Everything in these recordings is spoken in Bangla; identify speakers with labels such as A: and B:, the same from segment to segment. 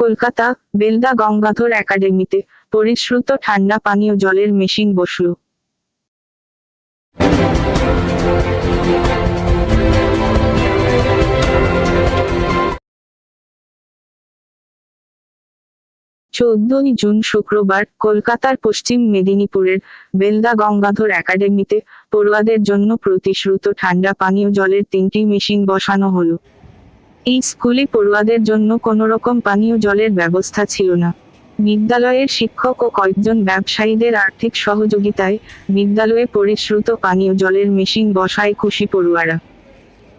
A: কলকাতা, বেলদা গঙ্গাধর একাডেমিতে পরিশ্রুত ঠান্ডা পানীয় জলের মেশিন বসল। চোদ্দই জুন শুক্রবার কলকাতার পশ্চিম মেদিনীপুরের বেলদা গঙ্গাধর একাডেমিতে পড়ুয়াদের জন্য প্রতিশ্রুত ঠান্ডা পানীয় জলের তিনটি মেশিন বসানো হলো। এই স্কুলে পড়ুয়াদের জন্য কোনো রকম পানীয় জলের ব্যবস্থা ছিল না। বিদ্যালয়ের শিক্ষক ও কয়েকজন ব্যবসায়ীদের আর্থিক সহযোগিতায় বিদ্যালয়ে পরিশ্রুত পানীয় জলের মেশিন বসায় খুশি পড়ুয়ারা।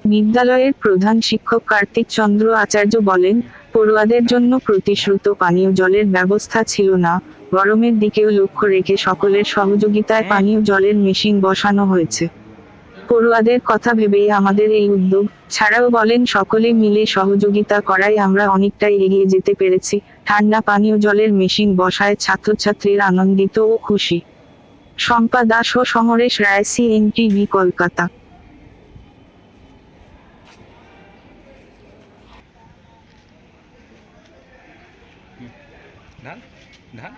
A: বিদ্যালয়ের প্রধান শিক্ষক কার্তিক চন্দ্র আচার্য বলেন পড়ুয়াদের জন্য প্রতিশ্রুত পানীয় জলের ব্যবস্থা ছিল না গরমের দিকেও লক্ষ্য রেখে সকলের সহযোগিতায় পানীয় জলের মেশিন বসানো হয়েছে। পড়ুয়াদের কথা ভেবেই আমাদের এই উদ্যোগ ছাড়াও বলেন, সকলে মিলে সহযোগিতা করায় আমরা অনেকটাই এগিয়ে যেতে পেরেছি। ঠান্ডা পানীয় জলের মেশিন বসায় ছাত্রছাত্রীরা আনন্দিত ও খুশি। শম্পা দাস ও সমরেশ রায় সিএনটিভি কলকাতা।
B: ধান? ধান?